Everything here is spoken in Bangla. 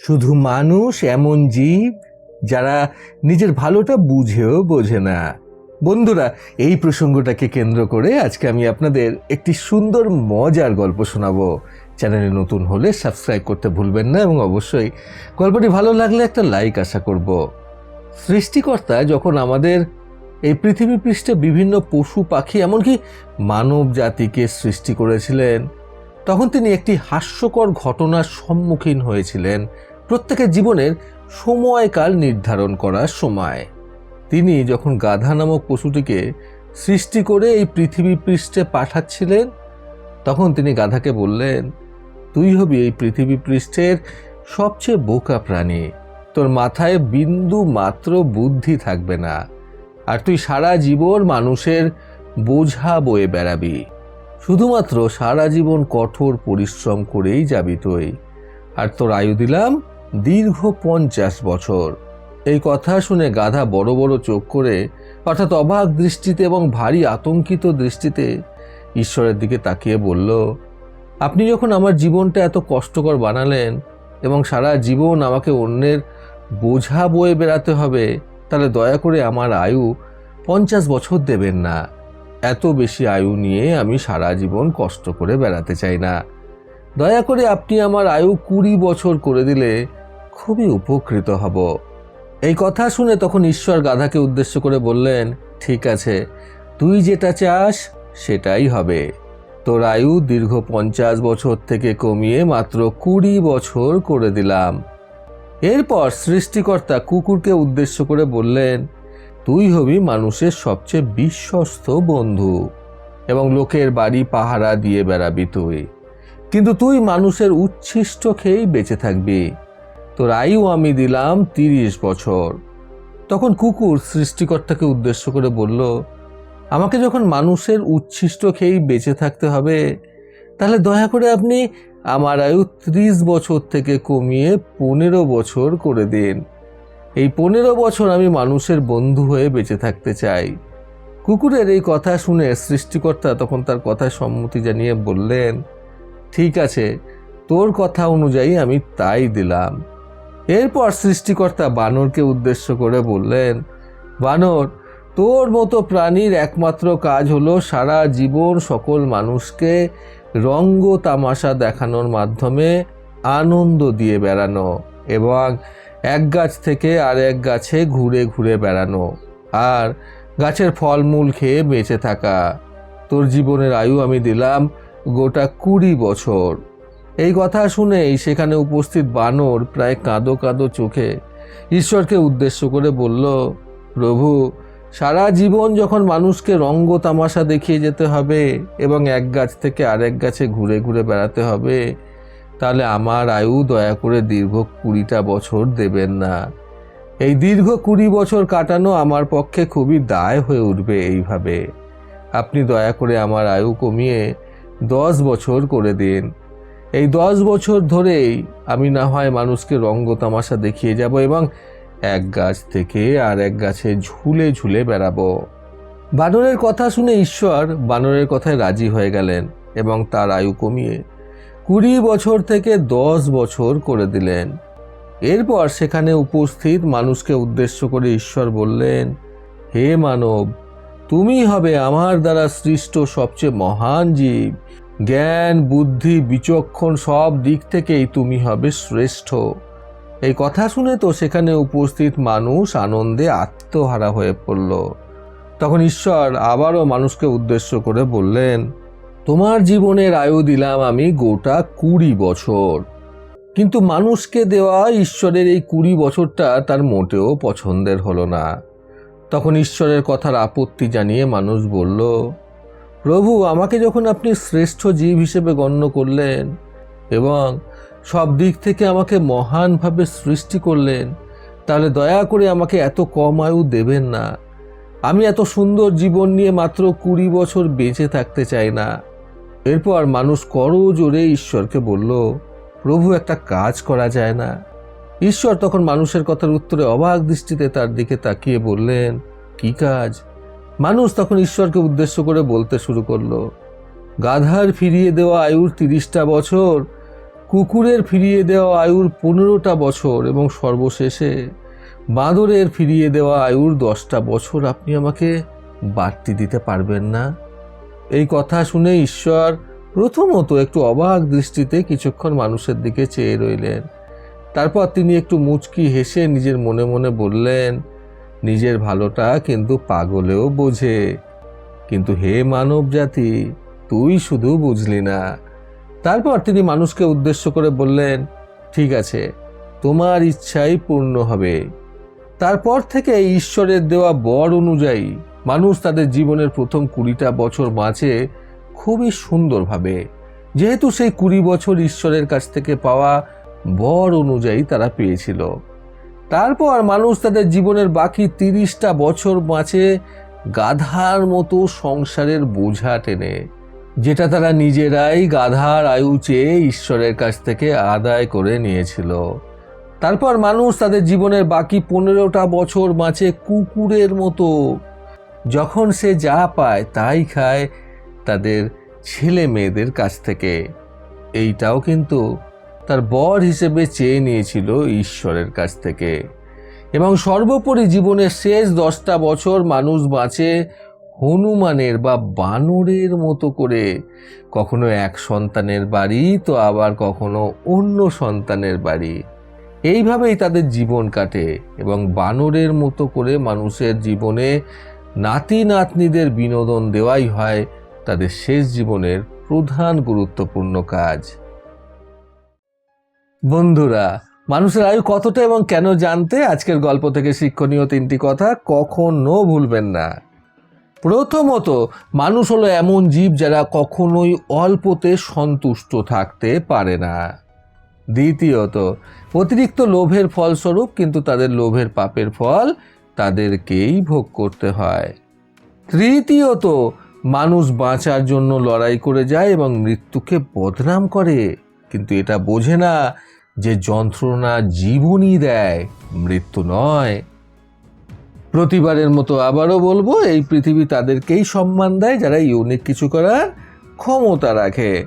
শুধু মানুষ, এমন জীব যারা নিজের ভালোটা বুঝেও বোঝে না। বন্ধুরা, এই প্রসঙ্গটাকে কেন্দ্র করে আজকে আমি আপনাদের একটি সুন্দর, মজার গল্প শোনাবো। চ্যানেলে নতুন হলে সাবস্ক্রাইব করতে ভুলবেন না এবং অবশ্যই গল্পটি ভালো লাগলে একটা লাইক আশা করব। সৃষ্টিকর্তা যখন আমাদের এই পৃথিবী পৃষ্ঠে বিভিন্ন পশু পাখি, এমনকি মানব জাতিকে সৃষ্টি করেছিলেন তখন তিনি একটি হাস্যকর ঘটনার সম্মুখীন হয়েছিলেন। প্রত্যেকের জীবনের সময়কাল নির্ধারণ করার সময়। তিনি যখন গাধা নামক পশুটিকে সৃষ্টি করে এই পৃথিবী পৃষ্ঠে পাঠাচ্ছিলেন, তখন তিনি গাধাকে বললেন, তুই হবি এই পৃথিবী পৃষ্ঠের সবচেয়ে বোকা প্রাণী। তোর মাথায় বিন্দু মাত্র বুদ্ধি থাকবে না। আর তুই সারা জীবন মানুষের বোঝা বয়ে বেড়াবি। শুধুমাত্র সারা জীবন কঠোর পরিশ্রম করেই যাবি তুই। আর তোর আয়ু দিলাম দীর্ঘ পঞ্চাশ বছর। এই কথা শুনে গাধা বড় বড় চোখ করে, অর্থাৎ অবাক দৃষ্টিতে এবং ভারী আতঙ্কিত দৃষ্টিতে ঈশ্বরের দিকে তাকিয়ে বলল, আপনি যখন আমার জীবনটা এত কষ্টকর বানালেন এবং সারা জীবন আমাকে অন্যের বোঝা বয়ে বেড়াতে হবে, তাহলে দয়া করে আমার আয়ু পঞ্চাশ বছর দেবেন না। এত বেশি আয়ু নিয়ে আমি সারা জীবন কষ্ট করে বেড়াতে চাই না। দয়া করে আপনি আমার আয়ু কুড়ি বছর করে দিলে খুবই উপকৃত হব। এই কথা শুনে তখন ঈশ্বর গাধাকে উদ্দেশ্য করে বললেন, ঠিক আছে, তুই যেটা চাস সেটাই হবে। তোর আয়ু দীর্ঘ পঞ্চাশ বছর থেকে কমিয়ে মাত্র কুড়ি বছর করে দিলাম। এরপর সৃষ্টিকর্তা কুকুরকে উদ্দেশ্য করে বললেন তুই হবি মানুষের সবচেয়ে বিশ্বস্ত বন্ধু এবং লোকের বাড়ি পাহারা দিয়ে বেড়াবি তুই। কিন্তু তুই মানুষের উচ্ছিষ্ট খেয়েই বেঁচে থাকবি। তোর আয়ু আমি দিলাম তিরিশ বছর। তখন কুকুর সৃষ্টিকর্তাকে উদ্দেশ্য করে বলল, আমাকে যখন মানুষের উচ্ছিষ্ট খেয়েই বেঁচে থাকতে হবে, তাহলে দয়া করে আপনি আমার আয়ু ত্রিশ বছর থেকে কমিয়ে পনেরো বছর করে দিন। এই পনেরো বছর আমি মানুষের বন্ধু হয়ে বেঁচে থাকতে চাই। কুকুরের এই কথা শুনে সৃষ্টিকর্তা তখন তার কথায় সম্মতি জানিয়ে বললেন, ঠিক আছে, তোর কথা অনুযায়ী আমি তাই দিলাম। এরপর সৃষ্টিকর্তা বানরকে উদ্দেশ্য করে বললেন, বানর, তোর মতো প্রাণীর একমাত্র কাজ হলো সারা জীবন সকল মানুষকে রঙ্গ তামাশা দেখানোর মাধ্যমে আনন্দ দিয়ে বেড়ানো এবং এক গাছ থেকে আর এক গাছে ঘুরে ঘুরে বেড়ানো। আর গাছের ফলমূল খেয়ে বেঁচে থাকা। তোর জীবনের আয়ু আমি দিলাম গোটা কুড়ি বছর। এই কথা শুনেই সেখানে উপস্থিত বানর প্রায় কাঁদো কাঁদো চোখে ঈশ্বরকে উদ্দেশ্য করে বলল, প্রভু, সারা জীবন যখন মানুষকে রঙ্গ তামাশা দেখিয়ে যেতে হবে এবং এক গাছ থেকে আরেক গাছে ঘুরে ঘুরে বেড়াতে হবে তাহলে আমার আয়ু দয়া করে দীর্ঘ কুড়িটা বছর দেবেন না। এই দীর্ঘ কুড়ি বছর কাটানো আমার পক্ষে খুবই দায় হয়ে উঠবে এইভাবে। আপনি দয়া করে আমার আয়ু কমিয়ে দশ বছর করে দিন। এই দশ বছর ধরেই আমি না হয় মানুষকে রঙ্গ তামাশা দেখিয়ে যাব এবং এক গাছ থেকে আর এক গাছে ঝুলে ঝুলে বেড়াবো। বানরের কথা শুনে ঈশ্বর বানরের কথায় রাজি হয়ে গেলেন এবং তার আয়ু কমিয়ে কুড়ি বছর থেকে দশ বছর করে দিলেন। এরপর সেখানে উপস্থিত মানুষকে উদ্দেশ্য করে ঈশ্বর বললেন, হে মানব, তুমি হবে আমার দ্বারা সৃষ্ট সবচেয়ে মহান জীব। জ্ঞান, বুদ্ধি, বিচক্ষণ সব দিক থেকেই তুমি হবে শ্রেষ্ঠ। এই কথা শুনে তো সেখানে উপস্থিত মানুষ আনন্দে আত্মহারা হয়ে পড়ল। তখন ঈশ্বর আবারও মানুষকে উদ্দেশ্য করে বললেন তোমার জীবনের আয়ু দিলাম আমি গোটা কুড়ি বছর। কিন্তু মানুষকে দেওয়া ঈশ্বরের এই কুড়ি বছরটা তার মোটেও পছন্দের হলো না। তখন ঈশ্বরের কথার আপত্তি জানিয়ে মানুষ বলল, প্রভু, আমাকে যখন আপনি শ্রেষ্ঠ জীব হিসেবে গণ্য করলেন এবং সব দিক থেকে আমাকে মহানভাবে সৃষ্টি করলেন, তাহলে দয়া করে আমাকে এত কম আয়ু দেবেন না। আমি এত সুন্দর জীবন নিয়ে মাত্র কুড়ি বছর বেঁচে থাকতে চাই না। এরপর মানুষ করো জোরে ঈশ্বরকে বলল, প্রভু, একটা কাজ করা যায় না। ঈশ্বর তখন মানুষের কথার উত্তরে অবাক দৃষ্টিতে তার দিকে তাকিয়ে বললেন, কি কাজ? মানুষ তখন ঈশ্বরকে উদ্দেশ্য করে বলতে শুরু করল, গাধার ফিরিয়ে দেওয়া আয়ুর তিরিশটা বছর, কুকুরের ফিরিয়ে দেওয়া আয়ুর পনেরোটা বছর এবং সর্বশেষে বাঁদরের ফিরিয়ে দেওয়া আয়ুর দশটা বছর আপনি আমাকে বাড়তি দিতে পারবেন না? এই কথা শুনে ঈশ্বর প্রথমত একটু অবাক দৃষ্টিতে কিছুক্ষণ মানুষের দিকে চেয়ে রইলেন। তারপর তিনি একটু মুচকি হেসে নিজের মনে মনে বললেন, নিজের ভালোটা কিন্তু পাগলেও বোঝে। কিন্তু হে মানব জাতি তুই শুধু বুঝলি না। তারপর তিনি মানুষকে উদ্দেশ্য করে বললেন, ঠিক আছে, তোমার ইচ্ছাই পূর্ণ হবে। তারপর থেকে ঈশ্বরের দেওয়া বর অনুযায়ী মানুষ তাদের জীবনের প্রথম কুড়িটা বছর বাঁচে খুবই সুন্দরভাবে। যেহেতু সেই কুড়ি বছর ঈশ্বরের কাছ থেকে পাওয়া বর অনুযায়ী তারা পেয়েছিল। তারপর মানুষ তাদের জীবনের বাকি তিরিশটা বছর বাঁচে গাধার মতো সংসারের বোঝা টেনে, যেটা তারা নিজেরাই গাধার আয়ু চেয়ে ঈশ্বরের কাছ থেকে আদায় করে নিয়েছিল। তারপর মানুষ তাদের জীবনের বাকি পনেরোটা বছর বাঁচে কুকুরের মতো। যখন সে যা পায় তাই খায় তাদের ছেলে মেয়েদের কাছ থেকে। এইটাও কিন্তু তার বর হিসেবে চেয়ে নিয়েছিল ঈশ্বরের কাছ থেকে। এবং সর্বোপরি জীবনের শেষ দশটা বছর মানুষ বাঁচে হনুমানের বা বানরের মতো করে। কখনো এক সন্তানের বাড়ি, তো আবার কখনো অন্য সন্তানের বাড়ি। এইভাবেই তাদের জীবন কাটে এবং বানরের মতো করে মানুষের জীবনে নাতি নাতনিদের বিনোদন দেওয়াই হয় তাদের শেষ জীবনের প্রধান গুরুত্বপূর্ণ কাজ। বন্ধুরা, মানুষের আয়ু কতটা এবং কেন জানতে আজকের গল্প থেকে শিক্ষণীয় তিনটি কথা কখনো ভুলবেন না। প্রথমত, মানুষ হলো এমন জীব যারা কখনোই অল্পতে সন্তুষ্ট থাকতে পারে না। দ্বিতীয়ত, অতিরিক্ত লোভের ফলস্বরূপ কিন্তু তাদের লোভের পাপের ফল তাদেরকেই ভোগ করতে হয়। তৃতীয়ত, মানুষ বাঁচার জন্য লড়াই করে যায় এবং মৃত্যুকে বদনাম করে। কিন্তু এটা বোঝে না যে যন্ত্রণা জীবনই দেয়, মৃত্যু নয়। প্রতিবারের মতো আবারও বলব, এই পৃথিবী তাদেরকেই সম্মান দেয় যারা ইউনিক কিছু করার ক্ষমতা রাখে।